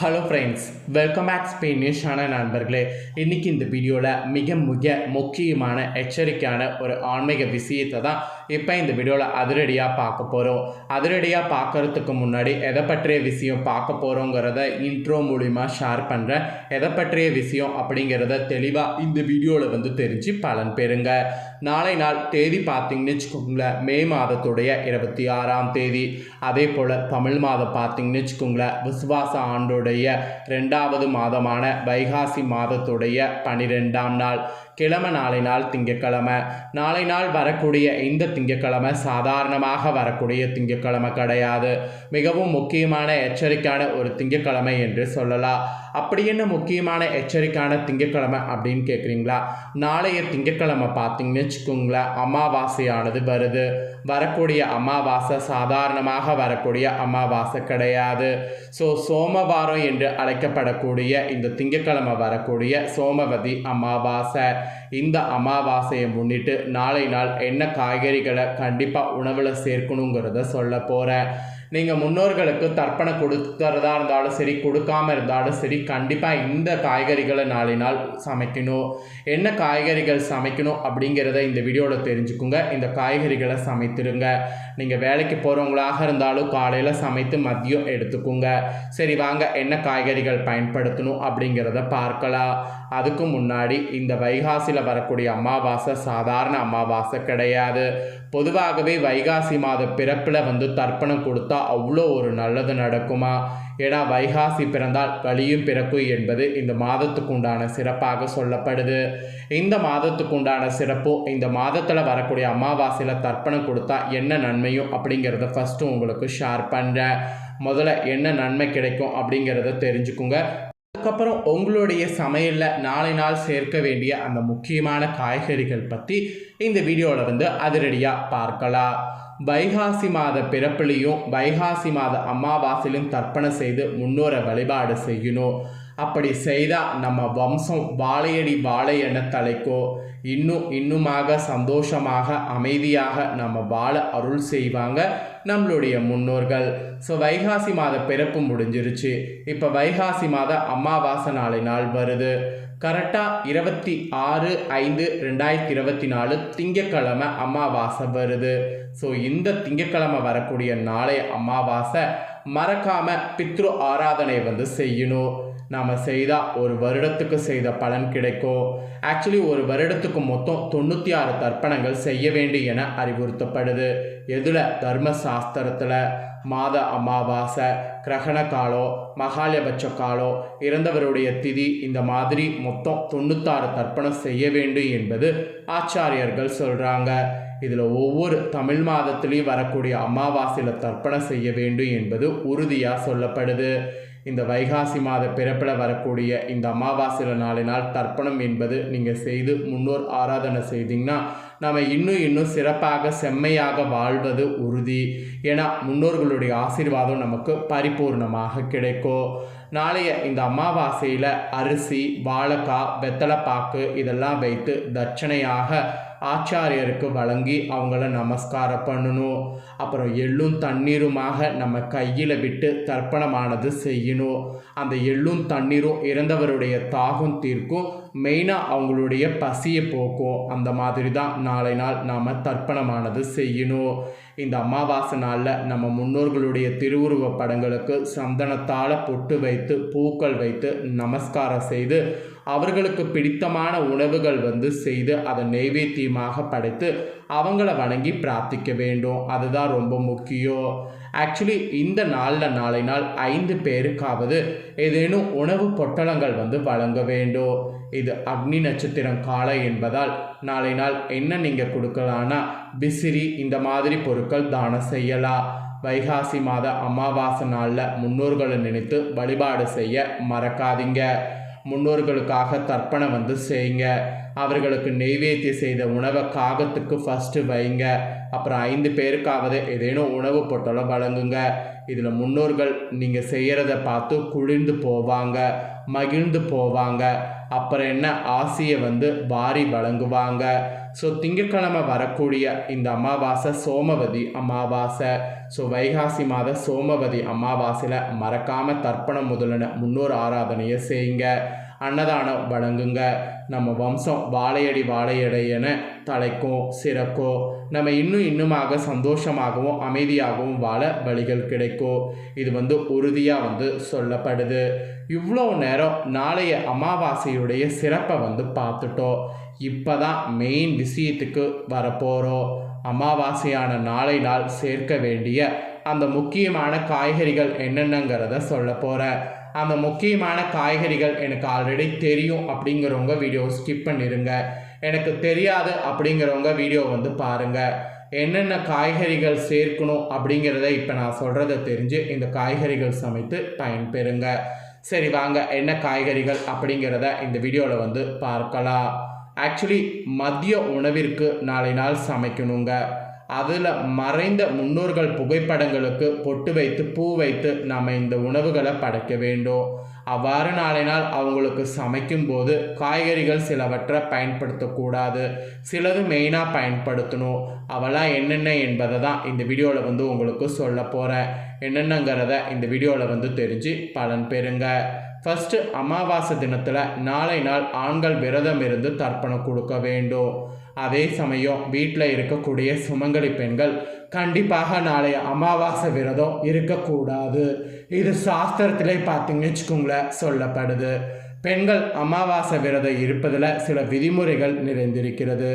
Hello friends welcome back Spain நியூஸான நண்பர்களே. இன்றைக்கி இந்த வீடியோவில் மிக மிக முக்கியமான எச்சரிக்கையான ஒரு ஆன்மீக விஷயத்தை தான் இப்போ இந்த வீடியோவில் அதிரடியாக பார்க்க போகிறோம் அதிரடியாக பார்க்கறதுக்கு முன்னாடி எதை பற்றிய விஷயம் பார்க்க போகிறோங்கிறத இன்ட்ரோ மூலிமா ஷேர் பண்ணுறேன் எதை பற்றிய விஷயம் அப்படிங்கிறத தெளிவாக இந்த வீடியோவில் வந்து தெரிஞ்சு பலன் பெறுங்க. நாளை நாள் தேதி பார்த்தீங்கன்னு வச்சுக்கோங்களேன் மே மாதத்துடைய இருபத்தி ஆறாம் தேதி. அதே போல் தமிழ் மாதம் பார்த்தீங்கன்னு வச்சுக்கோங்களேன் விசுவாச ஆண்டோடைய ரெண்டாவது மாதமான வைகாசி மாதத்துடைய பனிரெண்டாம் நாள். கிழமை நாளை நாள் திங்கக்கிழமை நாளை நாள் வரக்கூடிய இந்த திங்கக்கிழமை சாதாரணமாக வரக்கூடிய திங்கக்கிழமை கிடையாது. மிகவும் முக்கியமான எச்சரிக்கையான ஒரு திங்கக்கிழமை என்று சொல்லலாம். அப்படி என்ன முக்கியமான எச்சரிக்கையான திங்கக்கிழமை அப்படின்னு கேட்குறீங்களா நாளைய திங்கக்கிழமை பார்த்தீங்கன்னு வச்சுக்கோங்களேன் அமாவாசையானது வருது. வரக்கூடிய அமாவாசை சாதாரணமாக வரக்கூடிய அமாவாசை கிடையாது. ஸோ சோமவாரம் என்று அழைக்கப்படக்கூடிய இந்த திங்கக்கிழமை வரக்கூடிய சோமவதி அமாவாசை. இந்த அமாவாசையை முன்னிட்டு நாளை நாள் என்ன காய்கறிகளை கண்டிப்பாக உணவில் சேர்க்கணுங்கிறத சொல்ல போகிறேன் நீங்கள் முன்னோர்களுக்கு தர்ப்பணம் கொடுக்கறதா இருந்தாலும் சரி கொடுக்காம இருந்தாலும் சரி கண்டிப்பாக இந்த காய்கறிகளை நாளை நாள் சமைக்கணும். என்ன காய்கறிகள் சமைக்கணும் அப்படிங்கிறத இந்த வீடியோவில் தெரிஞ்சுக்குங்க. இந்த காய்கறிகளை சமைத்துருங்க. நீங்கள் வேலைக்கு போகிறவங்களாக இருந்தாலும் காலையில் சமைத்து மதியம் எடுத்துக்கோங்க. சரி வாங்க என்ன காய்கறிகள் பயன்படுத்தணும் அப்படிங்கிறத பார்க்கலாம். அதுக்கு முன்னாடி இந்த வைகாசியில் வரக்கூடிய அமாவாசை சாதாரண அமாவாசை கிடையாது. பொதுவாகவே வைகாசி மாத பிறப்பில் வந்து தர்ப்பணம் கொடுத்தா அவ்வளோ ஒரு நல்லது நடக்குமா? ஏன்னா வைகாசி பிறந்தால் வழியும் பிறக்கும் என்பது இந்த மாதத்துக்கு உண்டான சிறப்பாக சொல்லப்படுது. இந்த மாதத்துக்கு உண்டான சிறப்பும் இந்த மாதத்தில் வரக்கூடிய அமாவாசையில் தர்ப்பணம் கொடுத்தா என்ன நன்மையும் அப்படிங்கிறத ஃபஸ்ட்டு உங்களுக்கு ஷேர் பண்ணுறேன் முதல்ல என்ன நன்மை கிடைக்கும் அப்படிங்கிறத தெரிஞ்சுக்குங்க. அதுக்கப்புறம் உங்களுடைய சமையலில் நாளை நாள் சேர்க்க வேண்டிய அந்த முக்கியமான காய்கறிகள் பற்றி இந்த வீடியோவில் வந்து அதிரடியாக பார்க்கலாம். வைகாசி மாத பிறப்பிலையும் வைகாசி மாத அமாவாசையிலும் தர்ப்பணம் செய்து முன்னோரை வழிபாடு செய்யணும். அப்படி செய்தால் நம்ம வம்சம் வாழையடி வாழை என தலைக்கோ இன்னும் இன்னுமாக சந்தோஷமாக அமைதியாக நம்ம வாழ அருள் செய்வாங்க நம்மளுடைய முன்னோர்கள். ஸோ வைகாசி மாத பிறப்பு முடிஞ்சிருச்சு. இப்போ வைகாசி மாத அமாவாசை நாளை நாள் வருது. கரெக்டாக இருபத்தி ஆறு ஐந்து ரெண்டாயிரத்தி இருபத்தி நாலு திங்கக்கிழமை அமாவாசை வருது. ஸோ இந்த திங்கக்கிழமை வரக்கூடிய நாளைய அமாவாசை மறக்காமல் பித்ரு ஆராதனை வந்து செய்யணும். நாம் செய்தால் ஒரு வருடத்துக்கு செய்த பலன் கிடைக்கும் ஆக்சுவலி ஒரு வருடத்துக்கு மொத்தம் தொண்ணூற்றி ஆறு தர்ப்பணங்கள் செய்ய வேண்டும் என அறிவுறுத்தப்படுது. எதில்? தர்ம சாஸ்திரத்தில் மாத அமாவாசை கிரகண காலம் மகாலபட்ச காலம் இறந்தவருடைய திதி இந்த மாதிரி மொத்தம் தொண்ணூத்தாறு தர்ப்பணம் செய்ய வேண்டும் என்பது ஆச்சாரியர்கள் சொல்கிறாங்க இதில் ஒவ்வொரு தமிழ் மாதத்திலையும் வரக்கூடிய அமாவாசையில் தர்ப்பணம் செய்ய வேண்டும் என்பது உறுதியாக சொல்லப்படுது. இந்த வைகாசி மாத பிறப்பில் வரக்கூடிய இந்த அமாவாசையில் நாலு நாள் தர்ப்பணம் என்பது நீங்கள் செய்து முன்னோர் ஆராதனை செய்தீங்கன்னா நம்ம இன்னும் இன்னும் சிறப்பாக செம்மையாக வாழ்வது உறுதி. ஏன்னா முன்னோர்களுடைய ஆசீர்வாதம் நமக்கு பரிபூர்ணமாக கிடைக்கும். நாளைய இந்த அமாவாசையில் அரிசி வாழைக்காய் வெத்தலைப்பாக்கு இதெல்லாம் வைத்து தட்சணையாக ஆச்சாரியருக்கு வழங்கி அவங்கள நமஸ்காரம் பண்ணணும். அப்புறம் எள்ளும் தண்ணீருமாக நம்ம கையில் விட்டு தர்ப்பணமானது செய்யணும். அந்த எள்ளும் தண்ணீரும் இறந்தவருடைய தாகம் தீர்க்கும். மெயினாக அவங்களுடைய பசியை போக்கும். அந்த மாதிரி தான் நாளை நாள் நாம் தர்ப்பணமானது செய்யணும். இந்த அமாவாசை நாளில் நம்ம முன்னோர்களுடைய திருவுருவ படங்களுக்கு சந்தனத்தால் பொட்டு வைத்து பூக்கள் வைத்து நமஸ்காரம் செய்து அவர்களுக்கு பிடித்தமான உணவுகள் வந்து செய்து அதை நெய்வேத்தியமாக படைத்து அவங்கள வணங்கி பிரார்த்திக்க வேண்டும். அதுதான் ரொம்ப முக்கியம். ஆக்சுவலி இந்த நாளில் நாளை நாள் ஐந்து பேருக்காவது ஏதேனும் உணவு பொட்டலங்கள் வந்து வழங்க வேண்டும். இது அக்னி நட்சத்திரம் காலை என்பதால் நாளை நாள் என்ன நீங்கள் கொடுக்கலான்னா விசிறி இந்த மாதிரி பொருட்கள் தானம் செய்யலாம். வைகாசி மாத அமாவாசை நாளில் முன்னோர்களை நினைத்து வழிபாடு செய்ய மறக்காதீங்க. முன்னோர்களுக்காக தர்ப்பணம் வந்து செய்யுங்க. அவர்களுக்கு நெய்வேத்தியம் செய்த உணவை காகத்துக்கு ஃபஸ்ட்டு வைங்க. அப்புறம் ஐந்து பேருக்காவது ஏதேனும் உணவு பொட்டலம் வழங்குங்க. இதில் முன்னோர்கள் நீங்கள் செய்கிறத பார்த்து குளிர்ந்து போவாங்க. மகிழ்ந்து போவாங்க. அப்புறம் என்ன? ஆசியை வந்து வாரி வழங்குவாங்க. ஸோ திங்கட்கிழமை வரக்கூடிய இந்த அமாவாசை சோமவதி அமாவாசை. ஸோ வைகாசி மாத சோமவதி அமாவாசையில் மறக்காமல் தர்ப்பணம் முதலின முன்னோர் ஆராதனையை செய்யுங்க. அன்னதானம் வழங்குங்க. நம்ம வம்சம் வாழையடி வாழையடையென தலைக்கும் சிறக்கும். நம்ம இன்னும் இன்னுமாக சந்தோஷமாகவும் அமைதியாகவும் வாழ வழிகள் கிடைக்கும். இது வந்து உறுதியாக வந்து சொல்லப்படுது. இவ்வளோ நேரம் நாளைய அமாவாசையுடைய சிறப்பை வந்து பார்த்துட்டோம். இப்போ தான் மெயின் விஷயத்துக்கு வரப்போகிறோம் அமாவாசையான நாளை நாள் சேர்க்க வேண்டிய அந்த முக்கியமான காய்கறிகள் என்னென்னங்கிறத சொல்ல போகிறேன் அந்த முக்கியமான காய்கறிகள் எனக்கு ஆல்ரெடி தெரியும் அப்படிங்கிறவங்க வீடியோ ஸ்கிப் பண்ணிடுங்க எனக்கு தெரியாது அப்படிங்கிறவங்க வீடியோ வந்து பாருங்கள் என்னென்ன காய்கறிகள் சேர்க்கணும் அப்படிங்கிறத இப்போ நான் சொல்கிறத தெரிஞ்சு இந்த காய்கறிகள் சமைத்து பயன்பெறுங்க. சரி வாங்க. என்ன காய்கறிகள் அப்படிங்கிறத இந்த வீடியோவில் வந்து பார்க்கலாம். ஆக்சுவலி மதிய உணவிற்கு நாளை நாள் சமைக்கணுங்க. அதில் மறைந்த முன்னோர்கள் புகைப்படங்களுக்கு பொட்டு வைத்து பூ வைத்து நம்ம இந்த உணவுகளை படைக்க வேண்டும். அவ்வாறு நாளை நாள் அவங்களுக்கு சமைக்கும்போது காய்கறிகள் சிலவற்றை பயன்படுத்தக்கூடாது. சிலது மெயினாக பயன்படுத்தணும். அவெல்லாம் என்னென்ன என்பதை தான் இந்த வீடியோவில் வந்து உங்களுக்கு சொல்ல போகிறேன் என்னென்னங்கிறத இந்த வீடியோவில் வந்து தெரிஞ்சு பலன் பெறுங்க. ஃபஸ்ட்டு அமாவாசை தினத்தில் நாளை நாள் ஆண்கள் விரதம் இருந்து தர்ப்பணம் கொடுக்க வேண்டும். அதே சமயம் வீட்டில் இருக்கக்கூடிய சுமங்கலி பெண்கள் கண்டிப்பாக நாளைய அமாவாசை விரதம் இருக்கக்கூடாது. இது சாஸ்திரத்திலே பார்த்தீங்கன்னு வச்சுக்கோங்களேன் சொல்லப்படுது. பெண்கள் அமாவாசை விரதம் இருப்பதில் சில விதிமுறைகள் நிறைந்திருக்கிறது.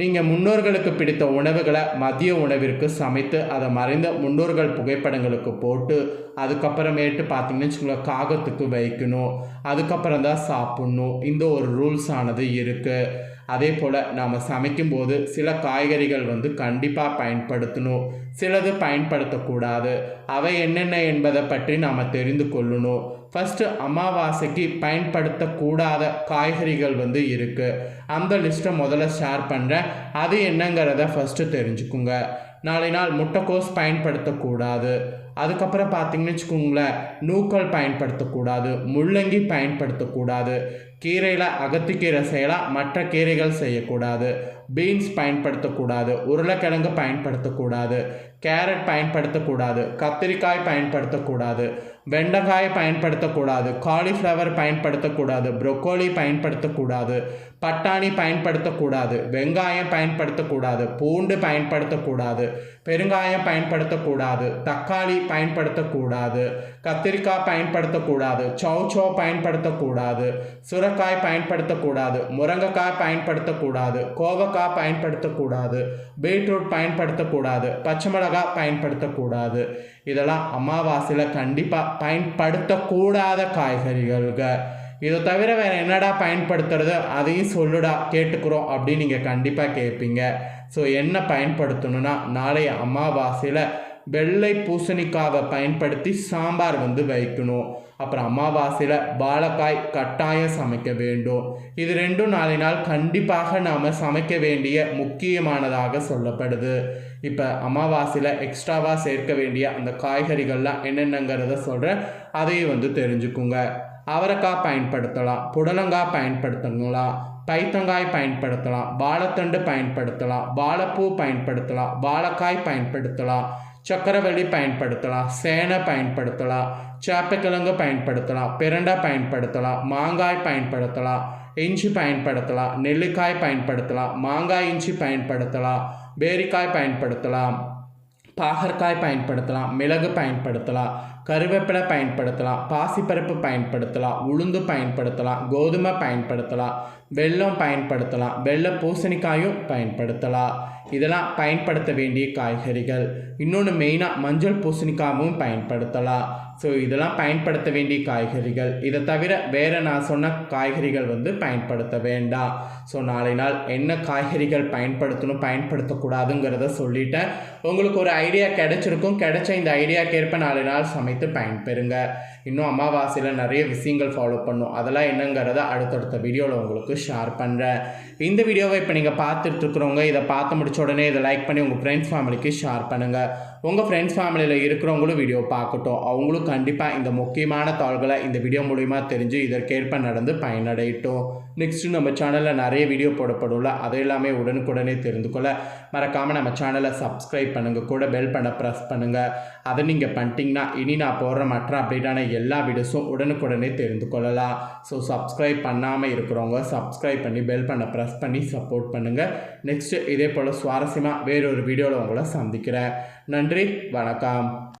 நீங்கள் முன்னோர்களுக்கு பிடித்த உணவுகளை மதிய உணவிற்கு சமைத்து அதை மறைந்த முன்னோர்கள் புகைப்படங்களுக்கு போட்டு அதுக்கப்புறமேட்டு பார்த்தீங்கன்னு வச்சுக்கோங்களேன் காகத்துக்கு வைக்கணும். அதுக்கப்புறம் தான் சாப்பிட்ணும். இந்த ஒரு ரூல்ஸ் ஆனது இருக்குது அதே போல் நாம் சமைக்கும்போது சில காய்கறிகள் வந்து கண்டிப்பாக பயன்படுத்தணும். சிலது பயன்படுத்தக்கூடாது. அவை என்னென்ன என்பதை பற்றி நாம் தெரிந்து கொள்ளணும். ஃபஸ்ட்டு அமாவாசைக்கு பயன்படுத்தக்கூடாத காய்கறிகள் வந்து இருக்குது அந்த லிஸ்ட்டை முதல்ல ஷேர் பண்ணுறேன் அது என்னங்கிறத ஃபஸ்ட்டு தெரிஞ்சுக்குங்க. நாளை நாள் முட்டைக்கோஸ் பயன்படுத்தக்கூடாது. அதுக்கப்புறம் பார்த்தீங்கன்னு வச்சுக்கோங்களேன் நூக்கள் பயன்படுத்தக்கூடாது. முள்ளங்கி பயன்படுத்தக்கூடாது. கீரையில் அகத்திக்கீரை செய்யலாம். மற்ற கீரைகள் செய்யக்கூடாது. பீன்ஸ் பயன்படுத்தக்கூடாது உருளைக்கிழங்கு பயன்படுத்தக்கூடாது கேரட் பயன்படுத்தக்கூடாது கத்திரிக்காய் பயன்படுத்தக்கூடாது வெண்டைக்காய் பயன்படுத்தக்கூடாது காலிஃப்ளவர் பயன்படுத்தக்கூடாது ப்ரொக்கோலி பயன்படுத்தக்கூடாது பட்டாணி பயன்படுத்தக்கூடாது வெங்காயம் பயன்படுத்தக்கூடாது பூண்டு பயன்படுத்தக்கூடாது பெருங்காயம் பயன்படுத்தக்கூடாது தக்காளி பயன்படுத்தக்கூடாது கத்திரிக்காய் பயன்படுத்தக்கூடாது சௌச்சோ பயன்படுத்தக்கூடாது சுரக்காய் பயன்படுத்தக்கூடாது முருங்கைக்காய் பயன்படுத்தக்கூடாது கோவக்காய் பயன்படுத்தக்கூடாது பீட்ரூட் பயன்படுத்தக்கூடாது பச்சை மிளகாய் பயன்படுத்தக்கூடாது. இதெல்லாம் அமாவாசையில் கண்டிப்பாக பயன்படுத்தக்கூடாத காய்கறிகள்க. இதை தவிர வேறு என்னடா பயன்படுத்துறது? அதையும் சொல்லுடா கேட்டுக்கிறோம் அப்படின்னு நீங்கள் கண்டிப்பாக கேட்பீங்க ஸோ என்ன பயன்படுத்தணும்னா நாளைய அமாவாசையில் வெள்ளை பூசணிக்காவை பயன்படுத்தி சாம்பார் வந்து வைக்கணும். அப்புறம் அமாவாசையில் வாழைக்காய் கட்டாயம் சமைக்க வேண்டும். இது ரெண்டும் நாளை நாள் கண்டிப்பாக நாம் சமைக்க வேண்டிய முக்கியமானதாக சொல்லப்படுது. இப்போ அமாவாசையில் எக்ஸ்ட்ராவாக சேர்க்க வேண்டிய அந்த காய்கறிகள்லாம் என்னென்னங்கிறத சொல்கிறேன் அதையும் வந்து தெரிஞ்சுக்குங்க. அவரைக்காய் பயன்படுத்தலாம் புடலங்காய் பயன்படுத்தலாம் பைத்தங்காய் பயன்படுத்தலாம் வாழைத்தண்டு பயன்படுத்தலாம் வாழைப்பூ பயன்படுத்தலாம் வாழைக்காய் பயன்படுத்தலாம். சக்கரவள்ளி பயன்படுத்தலாம் சேனை பயன்படுத்தலாம் சேப்பக்கிழங்கு பயன்படுத்தலாம் பிரண்டை பயன்படுத்தலாம் மாங்காய் பயன்படுத்தலாம் இஞ்சி பயன்படுத்தலாம் நெல்லிக்காய் பயன்படுத்தலாம் மாங்காய் இஞ்சி பயன்படுத்தலாம் பேரிக்காய் பயன்படுத்தலாம் பாகற்காய் பயன்படுத்தலாம் மிளகு பயன்படுத்தலாம் கருவேப்பிலை பயன்படுத்தலாம் பாசிப்பருப்பு பயன்படுத்தலாம் உளுந்து பயன்படுத்தலாம் கோதுமை பயன்படுத்தலாம் வெல்லம் பயன்படுத்தலாம் வெள்ளை பூசணிக்காயும் பயன்படுத்தலாம். இதெல்லாம் பயன்படுத்த வேண்டிய காய்கறிகள். இன்னொன்று மெயினாக மஞ்சள் பூசணிக்காகவும் பயன்படுத்தலாம். ஸோ இதெல்லாம் பயன்படுத்த வேண்டிய காய்கறிகள். இதை தவிர வேறு நான் சொன்ன காய்கறிகள் வந்து பயன்படுத்த வேண்டாம் ஸோ நாளை நாள் என்ன காய்கறிகள் பயன்படுத்தணும் பயன்படுத்தக்கூடாதுங்கிறத சொல்லிட்டேன். உங்களுக்கு ஒரு ஐடியா கிடைச்சிருக்கும். கிடைச்ச இந்த ஐடியாக்கேற்ப நாளை நாள் சமைத்து பயன்பெறுங்க. இன்னும் அமாவாசையில் நிறைய விஷயங்கள் ஃபாலோ பண்ணும். அதெல்லாம் என்னங்கிறத அடுத்தடுத்த வீடியோவில் உங்களுக்கு ஷேர் பண்ணுறேன் இந்த வீடியோவை இப்போ நீங்கள் பார்த்துட்டு இருக்கிறவங்க இதை பார்த்து முடிச்ச உடனே இதை லைக் பண்ணி உங்கள் ஃப்ரெண்ட்ஸ் ஃபேமிலிக்கு ஷேர் பண்ணுங்கள் உங்கள் ஃப்ரெண்ட்ஸ் ஃபேமிலியில் இருக்கிறவங்களும் வீடியோ பார்க்கட்டும். அவங்களும் கண்டிப்பாக இந்த முக்கியமான தாள்களை இந்த வீடியோ மூலிமா தெரிஞ்சு இதற்கேற்ப நடந்து பயனடையட்டும். நெக்ஸ்ட்டு நம்ம சேனலில் நிறைய வீடியோ போடப்படும்ல அதை எல்லாமே உடனுக்குடனே தெரிந்து கொள்ள. மறக்காமல் நம்ம சேனலை சப்ஸ்கிரைப் பண்ணுங்கள் கூட பெல் பண்ண ப்ரெஸ் பண்ணுங்கள் அதை நீங்கள் பண்ணிட்டீங்கன்னா இனி நான் போடுற மற்ற அப்டேட்டான எல்லா வீடியோஸும் உடனுக்குடனே தெரிந்து கொள்ளலாம். ஸோ சப்ஸ்கிரைப் பண்ணாமல் இருக்கிறவங்க சப்ஸ்கிரைப் பண்ணி பெல் பண்ண ப்ரெஸ் பண்ணி சப்போர்ட் பண்ணுங்கள் நெக்ஸ்ட்டு இதே போல் சுவாரஸ்யமாக வேறொரு வீடியோவில் உங்களை சந்திக்கிறேன். நன்றி வணக்கம்.